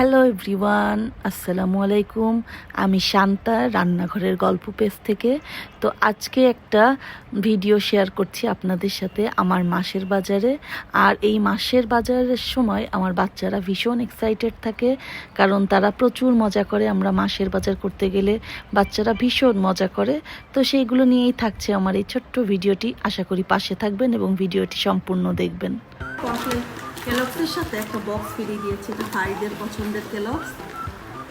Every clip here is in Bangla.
হ্যালো এভরিওয়ান আসসালামু আলাইকুম আমি শান্তা, রান্নাঘরের গল্প পেজ থেকে। তো আজকে একটা ভিডিও শেয়ার করছি আপনাদের সাথে আমার মাসের বাজারে। আর এই মাসের বাজারের সময় আমার বাচ্চারা ভীষণ এক্সাইটেড থাকে, কারণ তারা প্রচুর মজা করে। আমরা মাসের বাজার করতে গেলে বাচ্চারা ভীষণ মজা করে। তো সেইগুলো নিয়েই থাকছে আমার এই ছোট্ট ভিডিওটি আশা করি পাশে থাকবেন এবং ভিডিওটি সম্পূর্ণ দেখবেন। কেলক্সের সাথে একটা বক্স ফিরে গিয়েছে এটা ভাইদের পছন্দের কেলক্স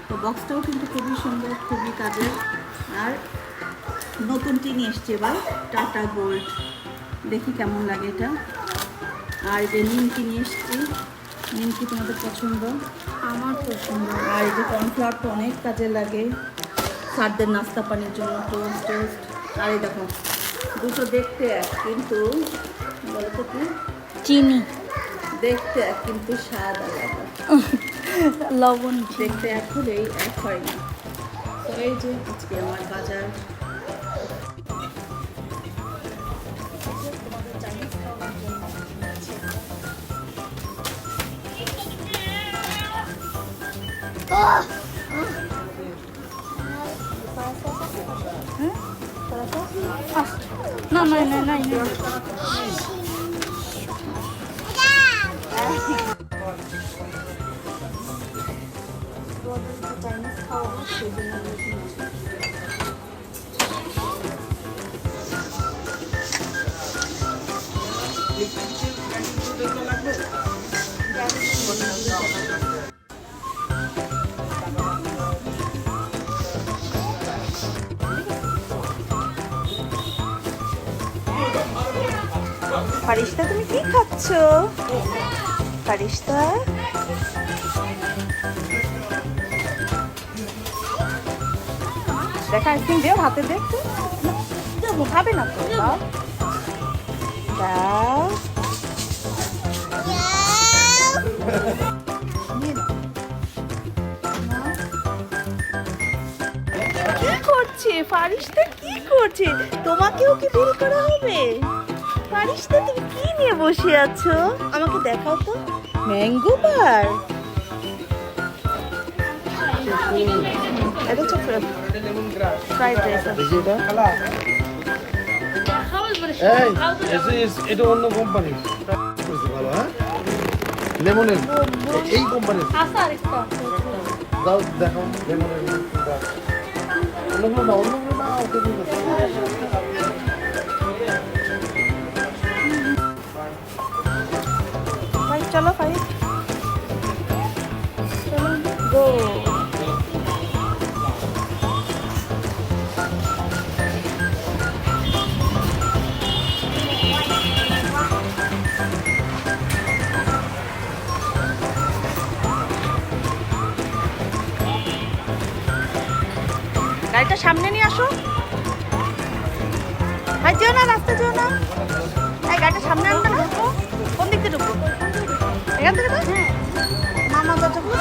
তো বক্সটাও কিন্তু খুবই সুন্দর খুবই কাজের। আর নতুনটি নিয়ে এসছে এবার টাটা গোল্ড দেখি কেমন লাগে এটা। আর যে নিমকি নিয়ে এসছি নিমকি তোমাদের পছন্দ? আমার পছন্দ। আর এই যে কর্নফ্লাওয়ারটা অনেক কাজে লাগে স্যারদের নাস্তা পানির জন্য টোস্ট টোস্ট আর এই দেখো দুটো দেখতে এক কিন্তু বলো তো কি? চিনি। দেখতে কিন্তু স্বাদ আলাদা। লবণ। দেখতে এক হলেই এক হয় না। তো এই যে আজকে আমার বাজার। না না না না। ফারিস্তা তুমি কি খাচ্ছ? ফারিস্তা? দেখা আইসক্রিম দিও হাতে দেখতে খাবে না তো দাও। কি করছে? ফারিস্তা কি করছে? তোমাকেও কি বিল করা হবে? ফারিস্তা, তুমি কি নিয়ে বসে আছো? আমাকে দেখাও তো। Mango bar. এটা হচ্ছে ফ্রাইড রাইস এটা? অন্য কোম্পানি ভালো হ্যাঁ? লেমনের এই কোম্পানি দাও দেখাও লেমনের না গাড়িটা সামনে নিয়ে আসো। ভাই, যেও না রাস্তা যেও না। এই গাড়িটা সামনে আনবে না? কোন দিক থেকে ঢুকবো? এখান থেকে তো? হ্যাঁ। মামা দরজা খুলে